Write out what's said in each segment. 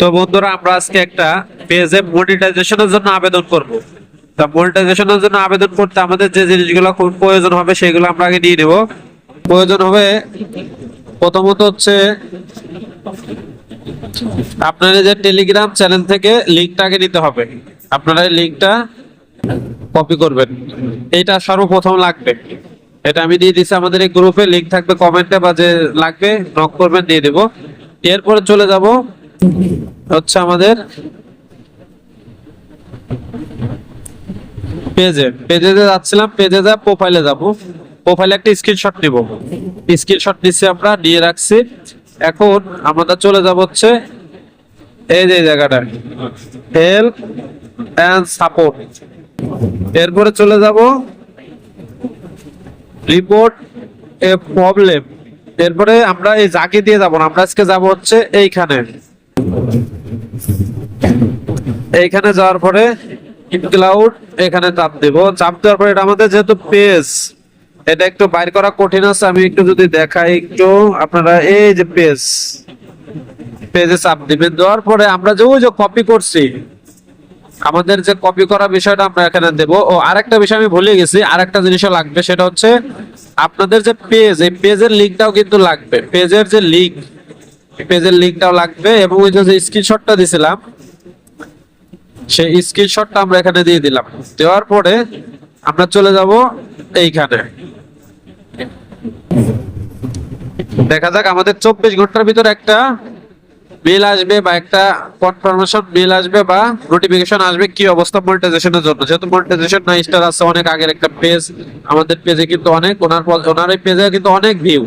তো বন্ধুরা, আমরা আজকে একটা পেজে মনিটাইজেশনের জন্য আবেদন করব। তা মনিটাইজেশনের জন্য আবেদন করতে আমাদের যে জিনিসগুলো খুব প্রয়োজন হবে, সেগুলো আমরা আগে নিয়ে নেব। প্রয়োজন হবে প্রথমত হচ্ছে আপনার যে টেলিগ্রাম চ্যানেল থেকে লিঙ্কটা আগে নিতে হবে। আপনারা এই লিঙ্কটা কপি করবেন। এইটা সর্বপ্রথম লাগবে। এটা আমি দিয়ে দিচ্ছি আমাদের এই গ্রুপে লিঙ্ক থাকবে কমেন্টে বা যে লাগবে নক করবেন, দিয়ে দেবো। এরপরে চলে যাব হচ্ছে আমাদের পেজে পেজে যাচ্ছিলাম, পেজে যা প্রোফাইলে যাব। প্রোফাইলে একটা স্ক্রিনশট নিব। স্ক্রিনশট নিচ্ছি আমরা, নিয়ে রাখছি। এখন আমরা চলে যাব হচ্ছে এই যে জায়গাটা। হেল্প অ্যান্ড সাপোর্ট এরপরে চলে যাব রিপোর্ট এ প্রবলেম এরপরে আমরা এই জাকে দিয়ে যাব আমরা আজকে যাব হচ্ছে এইখানে। এইখানে যাওয়ার পরে ক্লাউড এখানে চাপ দেব। চাপ দেওয়ার পরে এটা আমাদের যেহেতু পেজ, এটা একটু বাইর করা কঠিন আছে, আমি একটু যদি দেখাই একটু, আপনারা এই যে পেজ, পেজে চাপ দিবেন। দেওয়ার পরে আমরা যে ওই যে কপি করছি, আমাদের যে কপি করা বিষয়টা আমরা এখানে দেব। ও, আরেকটা বিষয় আমি ভুলে গেছি, আরেকটা জিনিসও লাগবে, সেটা হচ্ছে আপনাদের যে পেজ, এই পেজের লিঙ্কটাও কিন্তু লাগবে। পেজের যে লিঙ্ক পেজের লিঙ্কটাও লাগবে এবং ওই যে স্ক্রিনশটটা দিছিলাম, সেই স্ক্রিনশটটা আমরা এখানে দিয়ে দিলাম। দেওয়ার পরে আমরা চলে যাব এইখানে। দেখা যাক আমাদের চব্বিশ ঘণ্টার ভিতর একটা মেল আসবে বা একটা কনফার্মেশন মেল আসবে বা নোটিফিকেশন আসবে কি অবস্থা মনিটাইজেশনের জন্য। যেহেতু মনিটাইজেশন না স্টার আছে, অনেক আগের একটা পেজ আমাদের পেজে কিন্তু অনেক, ওনার ওনার পেজে কিন্তু অনেক ভিউ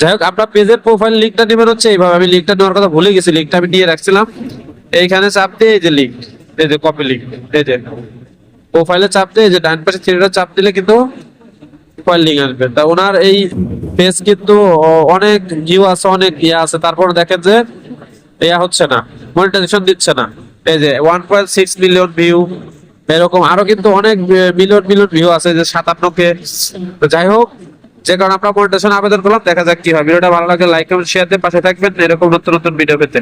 যাই হোক, আপনার পেজের প্রোফাইল লিঙ্কটা নেবেন হচ্ছে এইভাবে আমি লিঙ্কটা নেওয়ার কথা ভুলে গেছি। লিঙ্কটা আমি নিয়ে রাখছিলাম। এইখানে চাপ দিয়ে এই যে লিঙ্ক এই যে কপি লিঙ্ক এই যে প্রোফাইলে চাপ দিয়ে এই যে ডান পাশে থ্রিটা চাপ দিলে কিন্তু প্রোফাইল লিঙ্ক আসবে। তা ওনার এই পেজ কিন্তু অনেক ভিউ আছে, অনেক ইয়ে আছে। তারপর দেখেন যে ইয়া হচ্ছে না মনিটাইজেশন দিচ্ছে না। এই যে one point six million view এরকম আরও কিন্তু অনেক মিলিয়ন মিলিয়ন ভিউ আছে, যে সাতান্ন কে যাই হোক যে কারণে আপনার মনিটাইজেশন আবেদন করলাম। দেখা যাক কি হয়। ভিডিওটা ভালো লাগে লাইক কমেন্ট শেয়ার দিয়ে পাশে থাকবেন। এরকম নতুন নতুন ভিডিও পেতে।